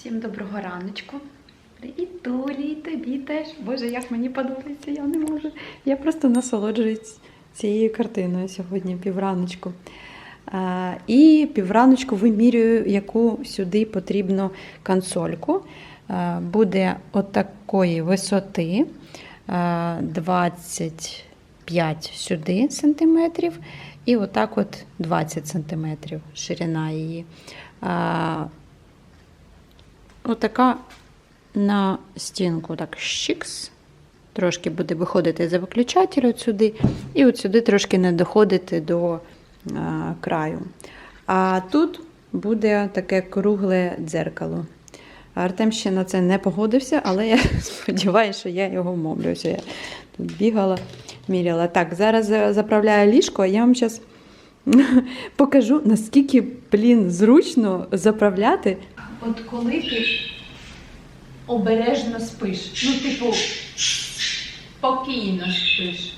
Всім доброго раночку. Привіт, Толі, тобі теж. Боже, як мені подобається, я не можу. Я просто насолоджуюсь цією картиною сьогодні, півраночку. І півраночку вимірюю, яку сюди потрібно консольку. Буде отакої висоти а, 25 сюди сантиметрів, і отак от 20 сантиметрів ширина її. Отака на стінку так щикс. Трошки буде виходити за виключатель сюди, і от сюди трошки не доходити до а, краю. А тут буде таке кругле дзеркало. Артем ще на це не погодився, але я сподіваюся, що я його мовлюся. Я тут бігала, міряла. Так, зараз е, заправляю ліжко, а я вам зараз покажу, наскільки, блін, зручно заправляти. От коли ти обережно спиш, ну, типу, спокійно спиш.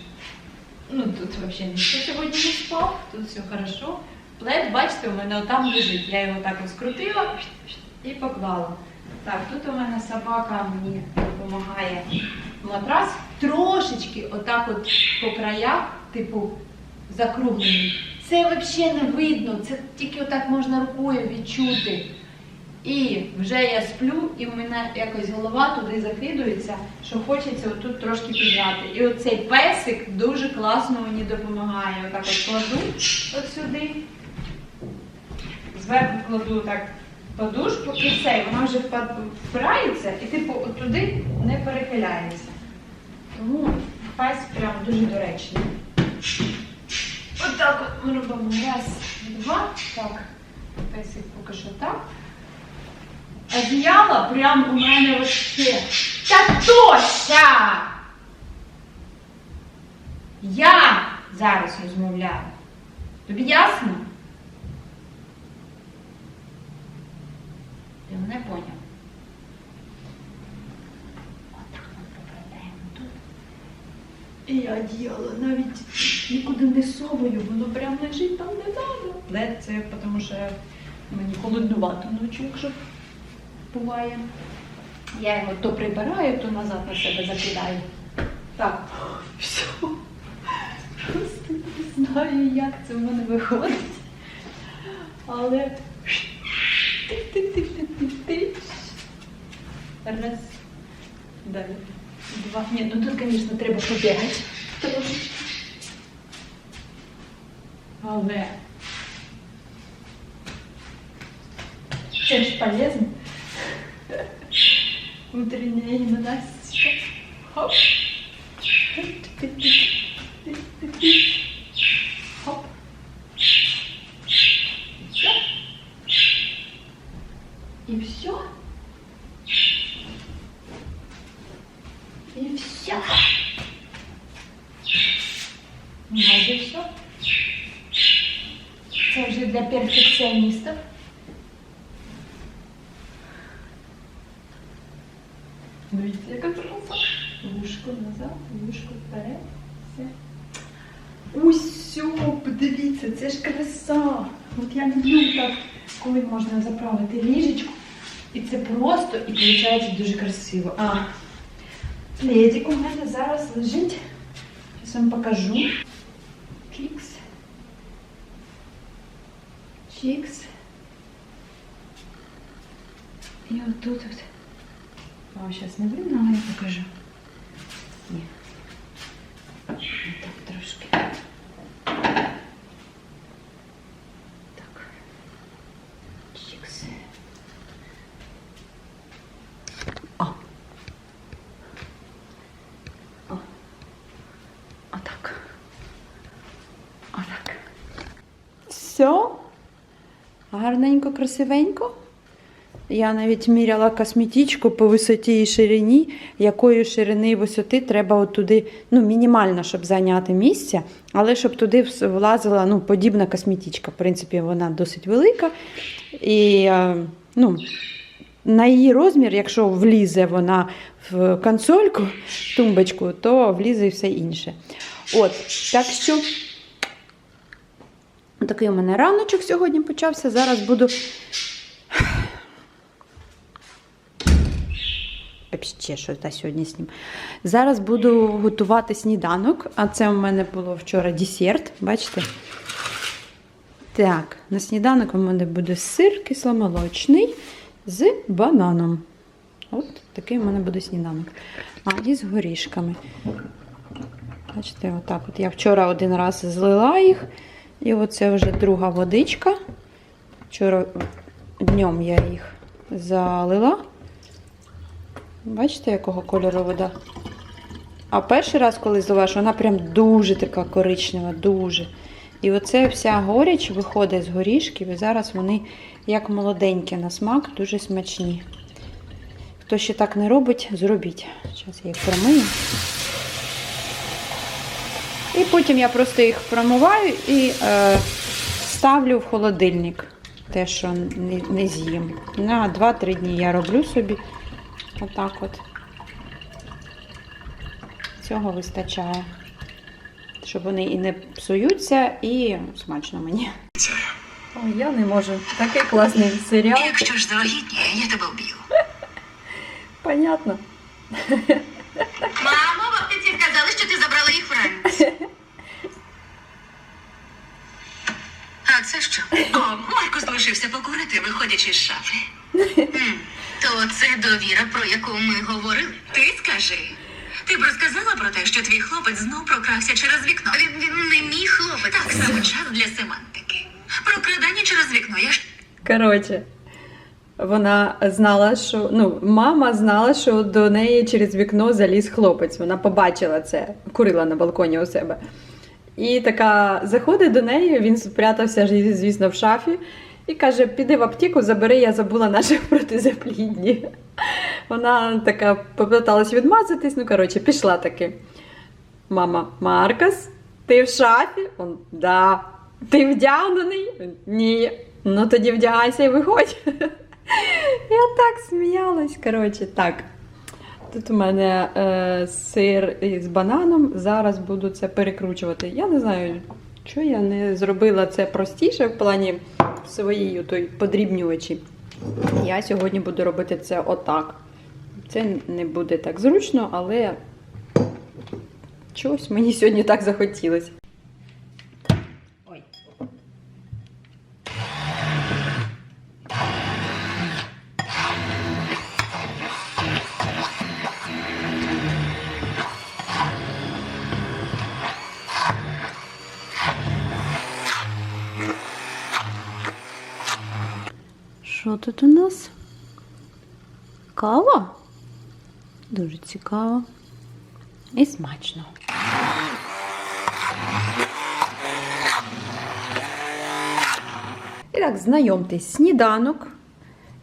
Ну, тут взагалі ніхто сьогодні не спав, тут все хорошо. Плед, бачите, у мене отам лежить. Я його так ось скрутила і поклала. Так, тут у мене собака мені допомагає матрас. Трошечки отак от по краях, типу, закруглений. Це взагалі не видно, це тільки отак можна рукою відчути. І вже я сплю, і в мене якось голова туди закидується, що хочеться отут трошки підняти. І оцей песик дуже класно мені допомагає. Отак от кладу от сюди, зверху кладу так подушку і все, вона вже впирається і типу от туди не перехиляється. Тому пес прям дуже доречний. Отак от ми робимо раз, два. Так, песик поки що так. Одіяло прям у мене вообще. Та Тося! Я зараз розмовляю. Тобі ясно? Ти мене поняв. Отак ми поправляємо тут. І я одіяло навіть нікуди не совую, воно прям лежить там не надо. Лед це тому що мені холоднувато ночі, якщо буває. Я його то прибираю, то назад на себе закидаю. Так, все. Просто не знаю, як це в мене виходить. Але. Раз. Далі. Два. Ні, ну тут, звісно, треба побігати. Але. Це ж полезно. Утренняя гимнастика. Хоп. Хоп. Всё. И все. И все. Майже все. Це вже для перфекціоністів. Вушко назад, вушко вперед. Все. Усьо, подивіться, це ж краса. От я люблю так, коли можна заправити ліжечку. І це просто і виходить дуже красиво. А пледик у мене зараз лежить. Зараз вам покажу. Чікс. Чікс. І отут от. Вам сейчас не видно, але я покажу. Ні. Так трошки. Так. Чікс. О. О. Отак. Отак. Все. Гарненько, красивенько. Я навіть міряла косметичку по висоті і ширині, якої ширини і висоти треба туди, ну, мінімально, щоб зайняти місце, але щоб туди влазила ну, подібна косметичка. В принципі, вона досить велика. І е, ну, на її розмір, якщо влізе вона в консольку, в тумбочку, то влізе і все інше. От, так що. Такий у мене раночок сьогодні почався. Зараз буду Ще щось та сьогодні з ним. Зараз буду готувати сніданок, а це у мене було вчора десерт, бачите? Так, на сніданок у мене буде сир кисломолочний з бананом. От такий у мене буде сніданок. А, і з горішками. Бачите, отак от. Я вчора один раз злила їх, і оце вже друга водичка. Вчора днем я їх залила. Бачите, якого кольору вода? А перший раз, коли злила, вона прям дуже така коричнева, дуже. І оце вся горіч виходить з горішків, і зараз вони, як молоденькі на смак, дуже смачні. Хто ще так не робить, зробіть. Зараз я їх промию. І потім я просто їх промиваю і е, ставлю в холодильник. Те, що не, не з'їм. На 2-3 дні я роблю собі. Отак от. Цього вистачає. Щоб вони і не псуються, і смачно мені. Ой, я не можу. Такий класний серіал. Якщо ж завагітніє, я тебе вб'ю. Понятно. Мамо, в аптеці сказали, що ти забрала їх вранці. А це що? О, Марко залишився покурити, виходячи з шафи. То це довіра, про яку ми говорили. Ти скажи. Ти б розказала про те, що твій хлопець знов прокрався через вікно. Він, він не мій хлопець. Так саме час для семантики. Прокрадання через вікно. Я ж Коротше, вона знала, що ну, мама знала, що до неї через вікно заліз хлопець. Вона побачила це, курила на балконі у себе. І така заходить до неї, він спрятався, звісно, в шафі, і каже: піди в аптеку, забери, я забула наші протизаплідні. Вона така попиталась відмазатись, ну коротше, пішла таки. Мама, Маркас, ти в шафі? Он, да. Ти вдягнений? Ні. Ну тоді вдягайся і виходь. Я так сміялась. Коротше, так. Тут у мене е, сир із бананом. Зараз буду це перекручувати. Я не знаю, що я не зробила це простіше в плані своєї той подрібнювачі. Я сьогодні буду робити це отак. Це не буде так зручно, але чогось мені сьогодні так захотілося. Що тут у нас? Кава? Дуже цікаво. І смачно. І так, знайомтесь, сніданок.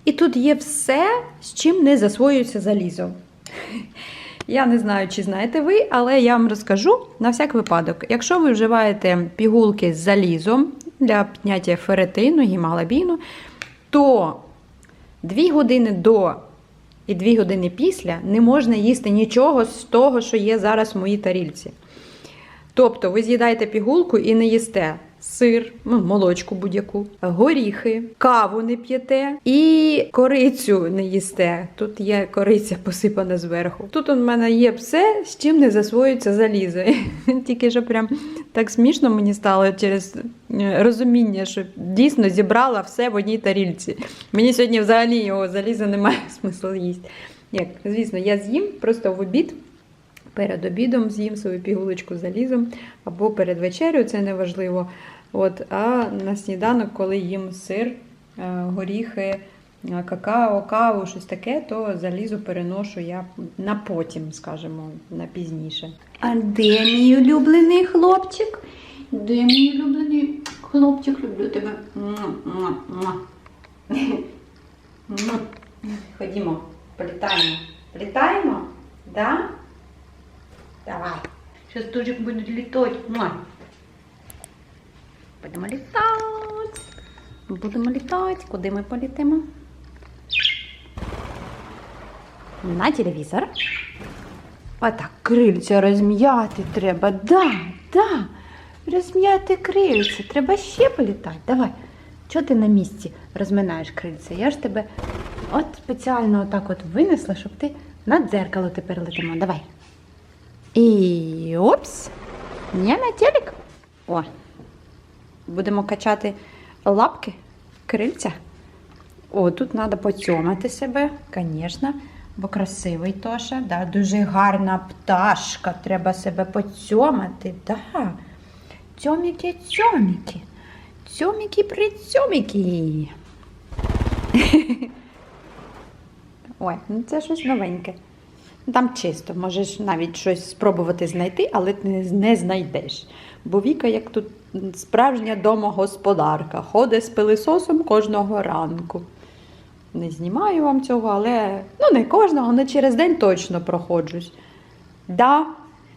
І тут є все, з чим не засвоюється залізо. Я не знаю, чи знаєте ви, але я вам розкажу на всяк випадок. Якщо ви вживаєте пігулки з залізом для підняття ферритину, гемоглобіну, то 2 години до і 2 години після не можна їсти нічого з того, що є зараз в моїй тарільці. Тобто ви з'їдаєте пігулку і не їсте сир, молочку будь-яку, горіхи, каву не п'єте і корицю не їсте. Тут є кориця посипана зверху. Тут у мене є все, з чим не засвоюється залізо. Тільки що прям так смішно мені стало через е, розуміння, що дійсно зібрала все в одній тарільці. Мені сьогодні взагалі його заліза немає смислу їсти. Як, звісно, я з'їм просто в обід. Перед обідом з'їм свою пігулочку залізом або перед вечерею, це не важливо. От, а на сніданок, коли їм сир, е, горіхи, е, какао, каву, щось таке, то залізу переношу я на потім, скажімо, на пізніше. А де мій улюблений хлопчик? Де мій улюблений хлопчик? Люблю тебе. Ходімо, політаємо. Політаємо? Да? Давай. Сейчас тужик будет летать. Будемо літати. Будемо літати. Куди ми політимо? На телевізор. Отак, крильця розм'яти треба. Да, да. Розм'яти крильця. Треба ще політати. Давай. Чого ти на місці розминаєш крильця? Я ж тебе от спеціально отак от винесла, щоб ти На дзеркало тепер летимо. Давай. І опс. Не на телек. О. Будемо качати лапки, крильця. О, тут треба поцьомати себе, звісно, бо красивий Тоша. Да, дуже гарна пташка. Треба себе поцьомати. Да. Цьоміки, цьоміки. Цьоміки, прицьоміки. Ой, ну це щось новеньке. Там чисто, можеш навіть щось спробувати знайти, але ти не знайдеш. Бо Віка, як тут справжня домогосподарка, ходить з пилисосом кожного ранку. Не знімаю вам цього, але ну не кожного, але через день точно проходжусь. Да,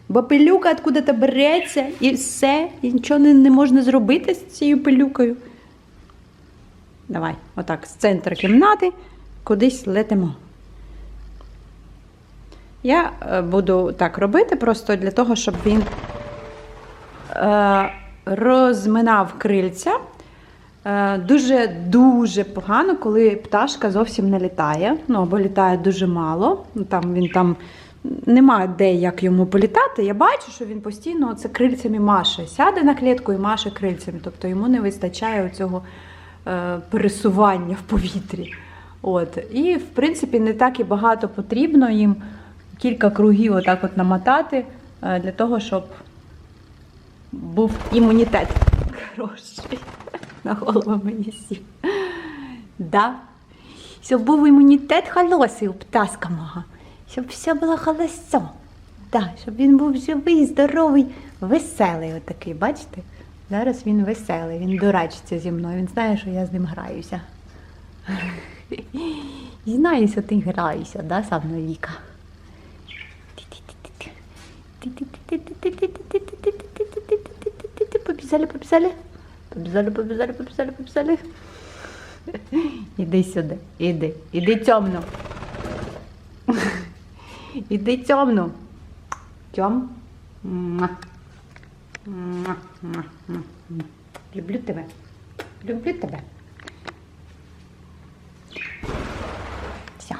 бо пилюка откуда-то береться і все, і нічого не, не можна зробити з цією пилюкою. Давай, отак, з центру кімнати кудись летимо. Я е, буду так робити просто для того, щоб він е, розминав крильця. Дуже-дуже погано, коли пташка зовсім не літає, ну або літає дуже мало. Ну, Там він там немає де як йому політати. Я бачу, що він постійно це крильцями маше. Сяде на клітку і маше крильцями. Тобто йому не вистачає цього е, пересування в повітрі. От. І, в принципі, не так і багато потрібно їм кілька кругів отак от намотати е, для того, щоб був імунітет хороший. На голову мені сів. Да. Щоб був імунітет холосий у птаска мого. Щоб все було холосо. Да, щоб він був живий, здоровий, веселий отакий, бачите? Зараз він веселий, він дурачиться зі мною, він знає, що я з ним граюся. І знає, що ти граєшся, да, со мною Віка? Побіжали, побіжали. Побіжали, побіжали, побіжали, побіжали. Іди сюди, іди, іди темно. Іди темно. Тьом. Люблю тебе. Люблю тебе. Все.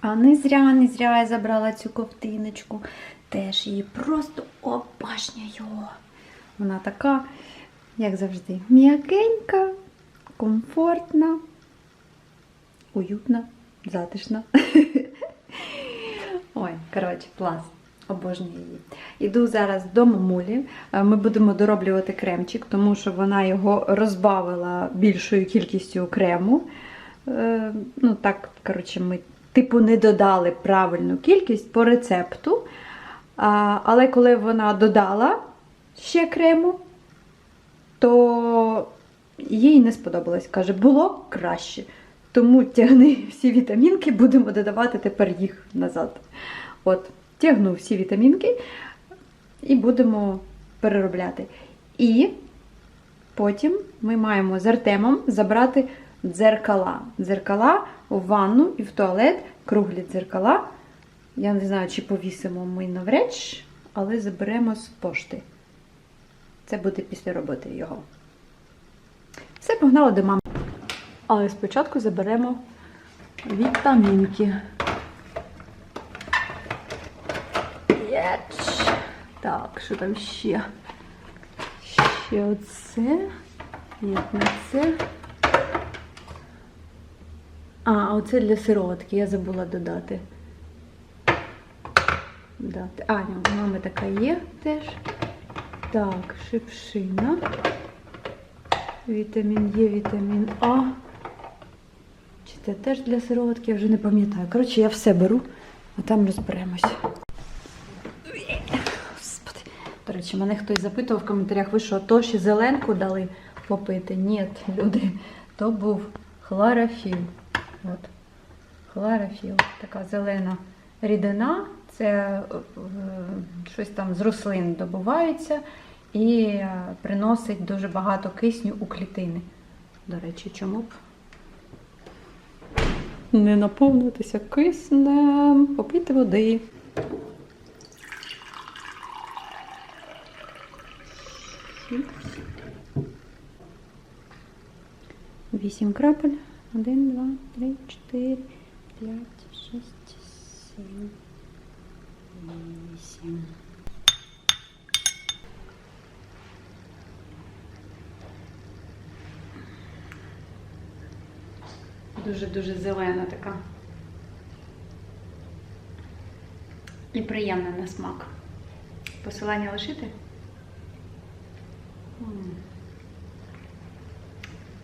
А не зря, не зря я забрала цю ковтиночку. Теж її просто обожнюю. Вона така, як завжди, м'якенька, комфортна, уютна, затишна. Ой, коротше, клас. Обожнюю її. Іду зараз до мамулі. Е, Ми будемо дороблювати кремчик, тому що вона його розбавила більшою кількістю крему. Е, Ну, так, коротше, ми типу не додали правильну кількість по рецепту. Але коли вона додала ще крему, то їй не сподобалось. Каже, було краще. Тому тягни всі вітамінки, будемо додавати тепер їх назад. От, тягну всі вітамінки і будемо переробляти. І потім ми маємо з Артемом забрати дзеркала. Дзеркала в ванну і в туалет, круглі дзеркала. Я не знаю, чи повісимо ми навряд, але заберемо з пошти. Це буде після роботи його. Все, погнали до мами. Але спочатку заберемо вітамінки. Єч. Так, що там ще? Ще оце. Ні, не це. А, оце для сироватки, я забула додати. Дати. А, ні, така є теж. Так, шипшина. Вітамін Є, вітамін А. Чи це теж для сироватки, я вже не пам'ятаю. Коротше, я все беру, а там розберемось. Господи. До речі, мене хтось запитував в коментарях, ви що, то ще зеленку дали попити? Ні, люди, то був хлорофіл. От. Хлорофіл. Така зелена рідина. Це е, щось там з рослин добувається і е, приносить дуже багато кисню у клітини. До речі, чому б не наповнитися киснем, попити води. Вісім крапель. Один, два, три, чотири, п'ять, шість, сім, вісім. Дуже-дуже зелена така. І приємна на смак. Посилання лишити?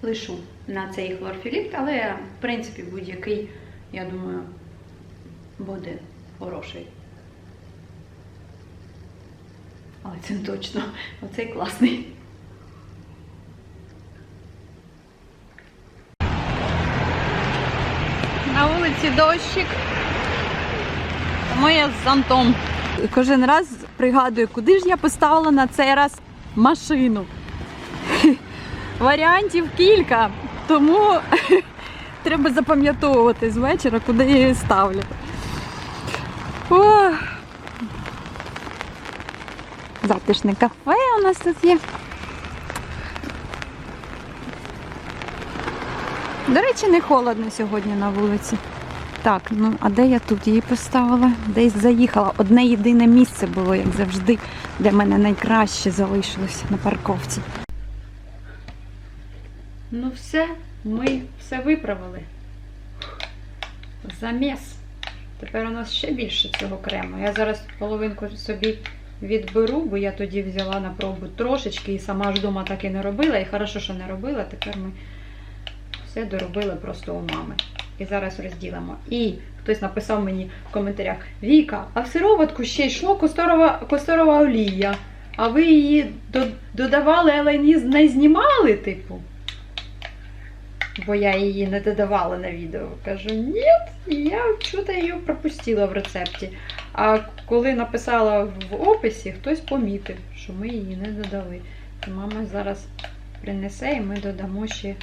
Лишу на цей хлорфіліпт, але в принципі будь-який, я думаю, буде хороший. Але це не точно. Оцей класний. На вулиці дощик. Тому я з зонтом. Кожен раз пригадую, куди ж я поставила на цей раз машину. Варіантів кілька, тому треба запам'ятовувати з вечора, куди я її ставлю. Затишне кафе у нас тут є. До речі, не холодно сьогодні на вулиці. Так, ну а де я тут її поставила? Десь заїхала. Одне єдине місце було, як завжди, де мене найкраще залишилося на парковці. Ну все, ми все виправили. Заміс. Тепер у нас ще більше цього крему. Я зараз половинку собі відберу, бо я тоді взяла на пробу трошечки і сама ж вдома так і не робила. І хорошо, що не робила. Тепер ми все доробили просто у мами. І зараз розділимо. І хтось написав мені в коментарях: Віка, а в сироватку ще йшло косторова, косторова олія. А ви її додавали, але не знімали, типу. Бо я її не додавала на відео. Кажу, ні, я чого-то її пропустила в рецепті. А коли написала в описі, хтось помітив, що ми її не додали. То мама зараз принесе і ми додамо ще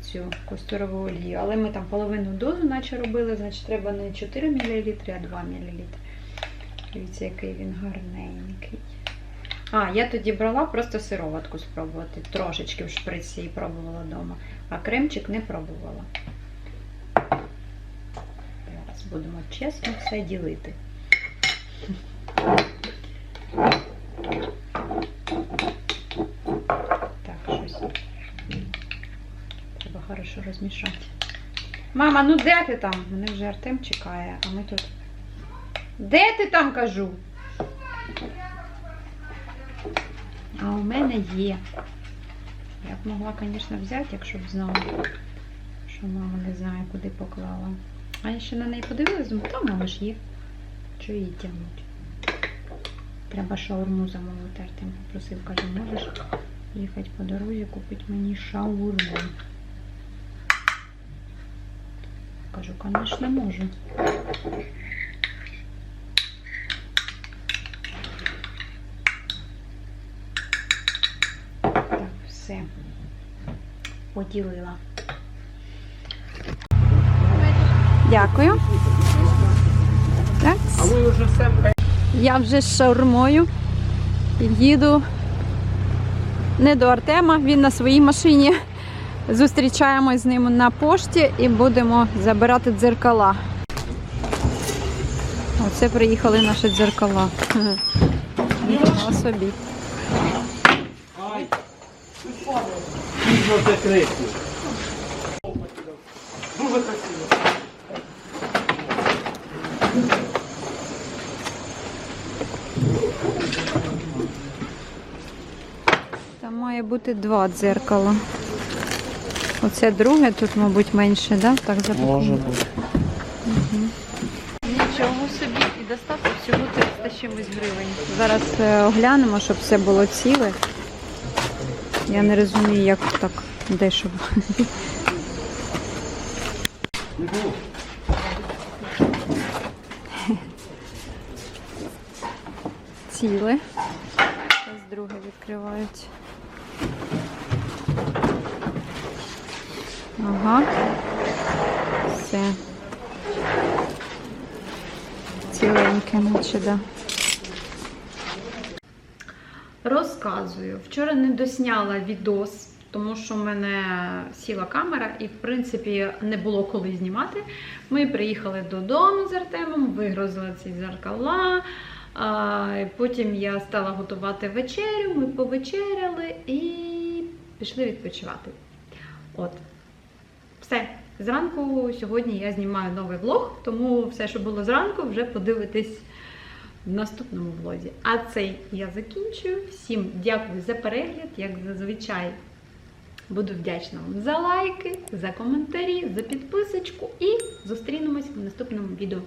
цю костурову олію. Але ми там половину дозу наче робили, значить треба не 4 мл, а 2 мл. Дивіться, який він гарненький. А, я тоді брала просто сироватку спробувати. Трошечки в шприці і пробувала вдома. А кремчик не пробувала. Будемо чесно все ділити. Так, щось. Треба хорошо розмішати. Мама, ну де ти там? Мене вже Артем чекає, а ми тут. Де ти там кажу? А у мене є. Я б могла, звісно, взяти, якщо б знала, що мама не знає, куди поклала. А я ще на неї подивилась, думаю, та мама ж є. Що її тягнуть? Треба шаурму замовити. Артем попросив, каже, можеш їхати по дорозі, купити мені шаурму. Кажу, звісно, можу. Так, все. Поділила. Дякую. Так. Я вже з шаурмою їду не до Артема, він на своїй машині. Зустрічаємось з ним на пошті і будемо забирати дзеркала. Оце приїхали наші дзеркала. Нічого собі. Ай! Дуже закриті. Має бути два дзеркала. Оце друге, тут, мабуть, менше, да? так запаковано? бути. Нічого собі і доставка всього 300 чимось гривень. Зараз е, оглянемо, щоб все було ціле. Я не розумію, як так дешево. Ціле. Зараз друге відкривають. Ага. Все. Ціленьке, наче, да. Розказую. Вчора не досняла відос тому що в мене сіла камера і, в принципі, не було коли знімати. Ми приїхали додому з Артемом, вигрузили ці дзеркала. А, потім я стала готувати вечерю, ми повечеряли і пішли відпочивати. От. Все. Зранку сьогодні я знімаю новий влог, тому все, що було зранку, вже подивитесь в наступному влозі. А цей я закінчую. Всім дякую за перегляд, як зазвичай. Буду вдячна вам за лайки, за коментарі, за підписочку і зустрінемось в наступному відео.